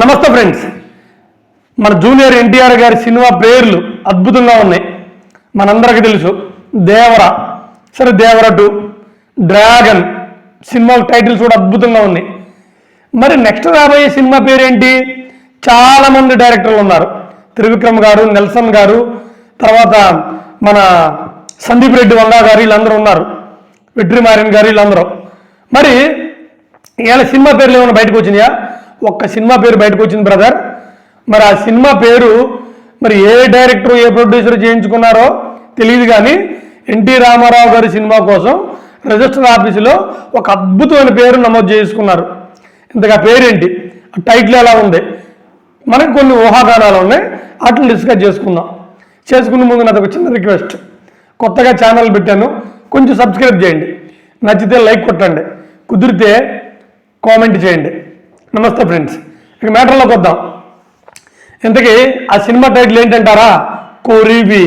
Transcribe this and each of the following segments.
నమస్తే ఫ్రెండ్స్. మన జూనియర్ ఎన్టీఆర్ గారి సినిమా పేర్లు అద్భుతంగా ఉన్నాయి. మనందరికీ తెలుసు దేవర సరే Devara two dragon cinema titles కూడా అద్భుతంగా ఉన్నాయి. మరి నెక్స్ట్ రాబోయే సినిమా పేరేంటి? చాలామంది డైరెక్టర్లు ఉన్నారు. త్రివిక్రమ్ గారు నెల్సన్ గారు తర్వాత మన సందీప్ రెడ్డి వంగా గారు వీళ్ళందరూ ఉన్నారు. వెట్రిమారన్ గారు వీళ్ళందరూ. మరి ఇవాళ సినిమా పేర్లు ఏమైనా బయటకు వచ్చినాయా? ఒక్క సినిమా పేరు బయటకు వచ్చింది బ్రదర్. మరి ఆ సినిమా పేరు మరి ఏ డైరెక్టర్ ఏ ప్రొడ్యూసర్ చేయించుకున్నారో తెలియదు కానీ ఎన్టీ రామారావు గారి సినిమా కోసం రిజిస్టర్ ఆఫీసులో ఒక అద్భుతమైన పేరు నమోదు చేసుకున్నారు. ఇంతగా పేరేంటి? టైటిల్ ఎలా ఉంది? మనకు కొన్ని ఊహాగానాలు ఉన్నాయి. వాటిని డిస్కస్ చేసుకుందాం. చేసుకునే ముందు నాది ఒక చిన్న రిక్వెస్ట్. కొత్తగా ఛానల్ పెట్టాను. కొంచెం సబ్స్క్రైబ్ చేయండి. నచ్చితే లైక్ కొట్టండి. కుదిరితే కామెంట్ చేయండి. నమస్తే ఫ్రెండ్స్. ఇక మ్యాటర్లోకి వద్దాం. ఇంతకీ ఆ సినిమా టైటిల్ ఏంటంటారా? కొరివి.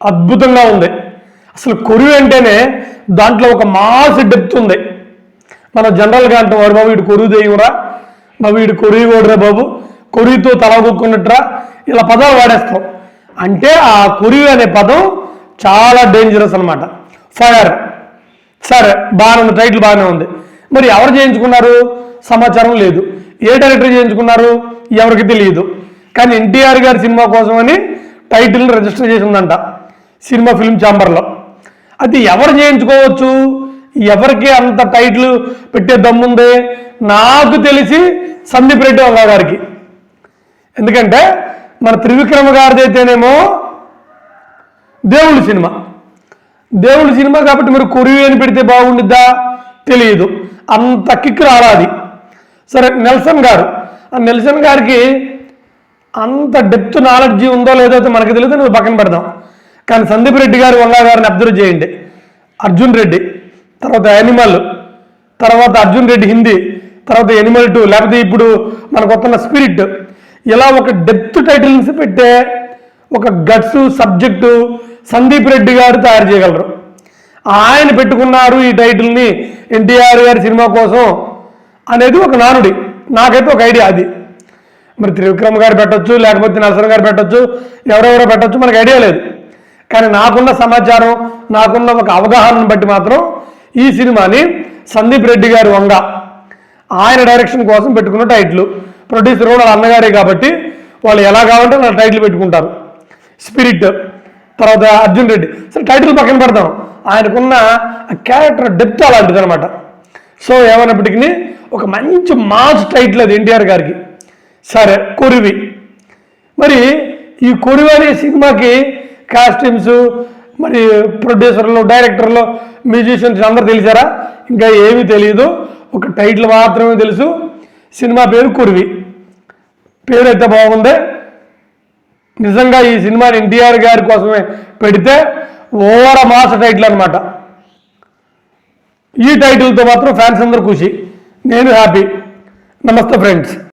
అద్భుతంగా ఉంది. అసలు కొరివి అంటేనే దాంట్లో ఒక మాస్ డెప్త్ ఉంది. మన జనరల్గా అంటాం వాడు బాబు వీడు కొరువు దేయురా బాబు వీడు కొరివి ఓడరా బాబు. కొరివితో తలగొక్కున్నట్రా ఇలా పదాలు వాడేస్తాం. అంటే ఆ కొరివి అనే పదం చాలా డేంజరస్ అనమాట ఫైర్ సరే బాగానే ఉంది. టైటిల్ బాగానే ఉంది. మరి ఎవరు చేయించుకున్నారు? సమాచారం లేదు. ఏ డైరెక్టర్ చేయించుకున్నారు? ఎవరికి తెలియదు. కానీ ఎన్టీఆర్ గారి సినిమా కోసమని టైటిల్ రిజిస్టర్ చేసి ఉందంట సినిమా ఫిల్మ్ ఛాంబర్లో. అది ఎవరు చేయించుకోవచ్చు? ఎవరికి అంత టైటిల్ పెట్టే దమ్ముంది నాకు తెలిసి సందీప్ రెడ్డి వంగ గారికి. ఎందుకంటే మన త్రివిక్రమ గారిది అయితేనేమో దేవుళ్ళ సినిమా. దేవుడి సినిమా కాబట్టి మీరు కొరివి అని పెడితే బాగుండిద్దా? తెలియదు. అంత కిక్ రాలాది సరే నెల్సన్ గారు ఆ నెల్సన్ గారికి అంత డెప్త్ నాలెడ్జ్ ఉందో లేదో అయితే మనకు తెలియదు నువ్వు పక్కన పెడదాం. కానీ సందీప్ రెడ్డి గారు వంగా గారిని అబ్జర్వ్ చేయండి. అర్జున్ రెడ్డి తర్వాత యానిమల్ తర్వాత అర్జున్ రెడ్డి హిందీ తర్వాత ఎనిమల్ టూ లేకపోతే ఇప్పుడు మనకు వస్తున్న స్పిరిట్. ఇలా ఒక డెప్త్ టైటిల్స్ పెట్టే ఒక గట్స్ సబ్జెక్టు సందీప్ రెడ్డి గారు తయారు చేయగలరు. ఆయన పెట్టుకున్నారు ఈ టైటిల్ని ఎన్టీఆర్ గారి సినిమా కోసం అనేది ఒక నానుడి. నాకైతే ఒక ఐడియా అది. మరి త్రివిక్రమ్ గారు పెట్టచ్చు లేకపోతే నరసన్ గారు పెట్టొచ్చు ఎవరెవరో పెట్టొచ్చు మనకు ఐడియా లేదు. కానీ నాకున్న సమాచారం నాకున్న ఒక అవగాహనను బట్టి మాత్రం ఈ సినిమాని సందీప్ రెడ్డి గారు వంగ ఆయన డైరెక్షన్ కోసం పెట్టుకున్న టైటిల్. ప్రొడ్యూసర్ కూడా అన్నగారే కాబట్టి వాళ్ళు ఎలా కావాలంటే వాళ్ళ టైటిల్ పెట్టుకుంటారు. స్పిరిట్ తర్వాత అర్జున్ రెడ్డి. సరే టైటిల్ పక్కన పెడతాం ఆయనకున్న క్యారెక్టర్ డెప్త్ అలాంటిది అనమాట సో ఏమైనప్పటికీ ఒక మంచి మాస్ టైటిల్ అది ఎన్టీఆర్ గారికి. సరే కొరివి. మరి ఈ కొరివి అనే సినిమాకి కాస్ట్యూమ్స్ మరి ప్రొడ్యూసర్లు డైరెక్టర్లు మ్యూజిషియన్స్ అందరూ తెలిసారా? ఇంకా ఏమీ తెలియదు ఒక టైటిల్ మాత్రమే తెలుసు. సినిమా పేరు కురివి. పేరు అయితే బాగుంది. నిజంగా ఈ సినిమాని ఎన్టీఆర్ గారి కోసమే పెడితే ఓవర మాస టైటిల్ అనమాట ఈ టైటిల్తో మాత్రం ఫ్యాన్స్ అందరూ ఖుషి. నేను హ్యాపీ. నమస్తే ఫ్రెండ్స్.